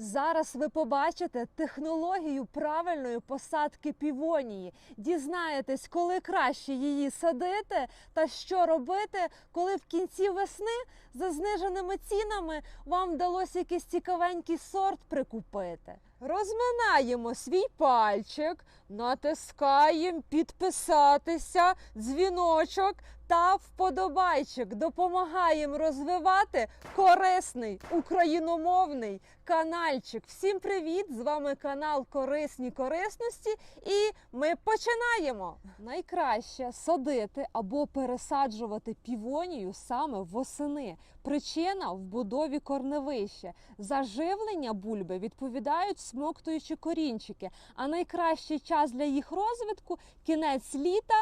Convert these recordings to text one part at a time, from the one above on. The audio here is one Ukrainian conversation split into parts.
Зараз ви побачите технологію правильної посадки півонії. Дізнаєтесь, коли краще її садити та що робити, коли в кінці весни за зниженими цінами вам вдалося якийсь цікавенький сорт прикупити. Розминаємо свій пальчик, натискаємо підписатися, дзвіночок та вподобайчик. Допомагаємо розвивати корисний україномовний канальчик. Всім привіт! З вами канал Корисні корисності, і ми починаємо. Найкраще садити або пересаджувати півонію саме восени. Причина в будові корневища. Заживлення бульби відповідають смоктуючі корінчики, а найкращий час для їх розвитку кінець літа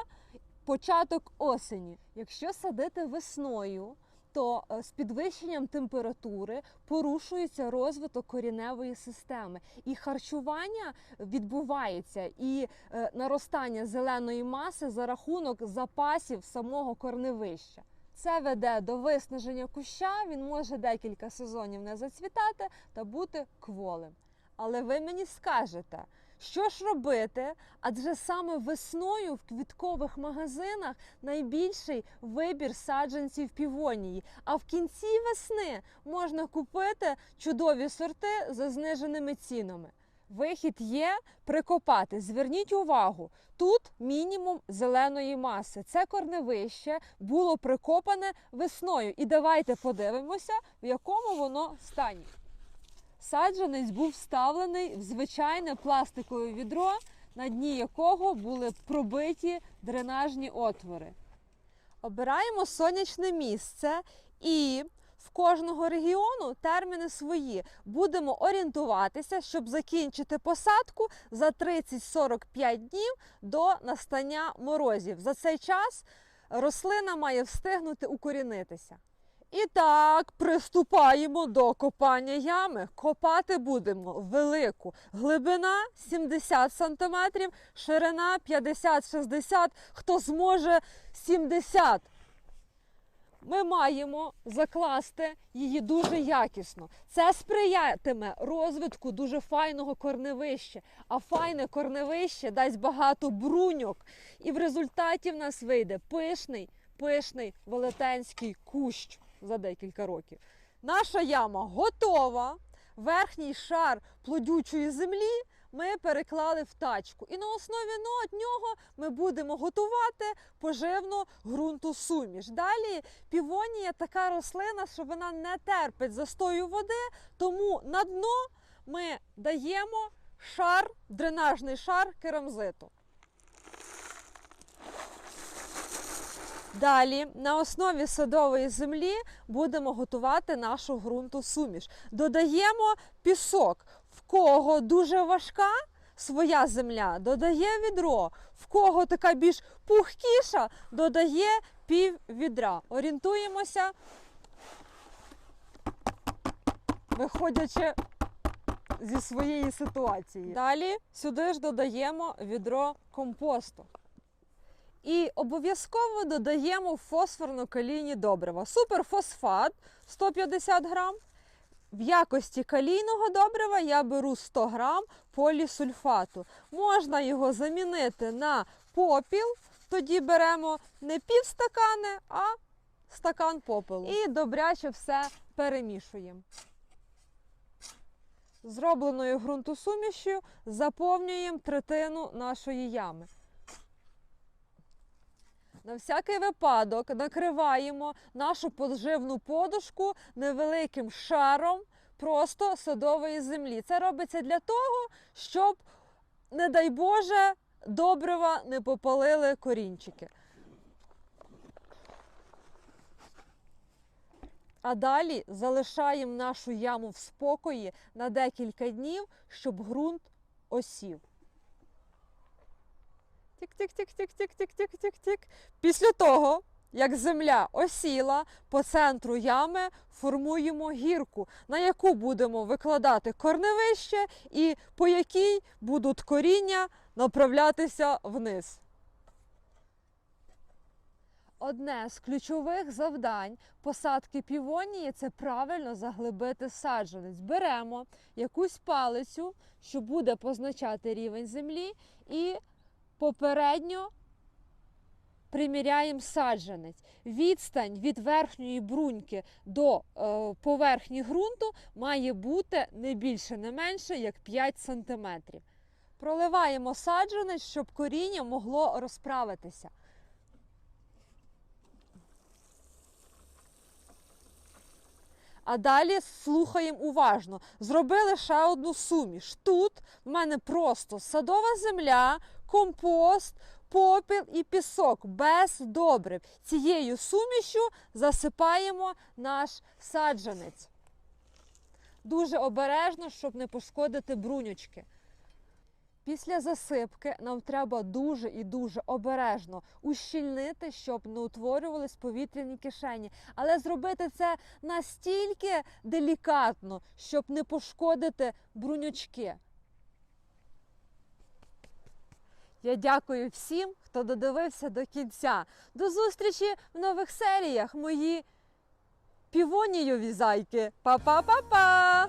початок осені. Якщо садити весною, то е, з підвищенням температури порушується розвиток коріневої системи, і харчування відбувається, і е, наростання зеленої маси за рахунок запасів самого корневища. Це веде до виснаження куща, він може декілька сезонів не зацвітати та бути кволим. Але ви мені скажете, що ж робити? Адже саме весною в квіткових магазинах найбільший вибір саджанців півонії. А в кінці весни можна купити чудові сорти за зниженими цінами. Вихід є прикопати. Зверніть увагу, тут мінімум зеленої маси. Це корневище було прикопане весною. І давайте подивимося, в якому воно стані. Саджанець був вставлений в звичайне пластикове відро, на дні якого були пробиті дренажні отвори. Обираємо сонячне місце і в кожного регіону терміни свої. Будемо орієнтуватися, щоб закінчити посадку за 30-45 днів до настання морозів. За цей час рослина має встигнути укорінитися. І так, приступаємо до копання ями. Копати будемо велику. Глибина 70 см, ширина 50-60, хто зможе 70 ми маємо закласти її дуже якісно. Це сприятиме розвитку дуже файного корневища. А файне корневище дасть багато бруньок. І в результаті в нас вийде пишний, пишний велетенський кущ за декілька років. Наша яма готова. Верхній шар плодючої землі ми переклали в тачку. І на основі ну, нього ми будемо готувати поживну ґрунту суміш. Далі півонія така рослина, що вона не терпить застою води, тому на дно ми даємо шар, дренажний шар керамзиту. Далі на основі садової землі будемо готувати нашу ґрунту суміш. Додаємо пісок. В кого дуже важка своя земля, додає відро. В кого така більш пухкіша, додає пів відра. Орієнтуємося, виходячи зі своєї ситуації. Далі сюди ж додаємо відро компосту. І обов'язково додаємо фосфорно-калійні добрива. Суперфосфат 150 грам. В якості калійного добрива я беру 100 грам полісульфату. Можна його замінити на попіл. Тоді беремо не пів стакани, а стакан попелу. І добряче все перемішуємо. Зробленою ґрунтосумішю заповнюємо третину нашої ями. На всякий випадок накриваємо нашу поживну подушку невеликим шаром просто садової землі. Це робиться для того, щоб, не дай Боже, добрива не попалили корінчики. А далі залишаємо нашу яму в спокої на декілька днів, щоб ґрунт осів. Тік-тік-тік-тік-тік-тік-тік-тік-тік. Після того, як земля осіла, по центру ями формуємо гірку, на яку будемо викладати корневище і по якій будуть коріння направлятися вниз. одне з ключових завдань посадки півонії це правильно заглибити саджанець. Беремо якусь палицю, що буде позначати рівень землі, і попередньо приміряємо саджанець. Відстань від верхньої бруньки до е, поверхні ґрунту має бути не більше, не менше, як 5 см. Проливаємо саджанець, щоб коріння могло розправитися. А далі слухаємо уважно. Зробили ще одну суміш. Тут в мене просто садова земля, компост, попіл і пісок без добрив. Цією сумішю засипаємо наш саджанець. Дуже обережно, щоб не пошкодити брунючки. Після засипки нам треба дуже і дуже обережно ущільнити, щоб не утворювались повітряні кишені. Але зробити це настільки делікатно, щоб не пошкодити брунючки. Я дякую всім, хто додивився до кінця. До зустрічі в нових серіях, мої півонієві зайки. Па-па-па-па!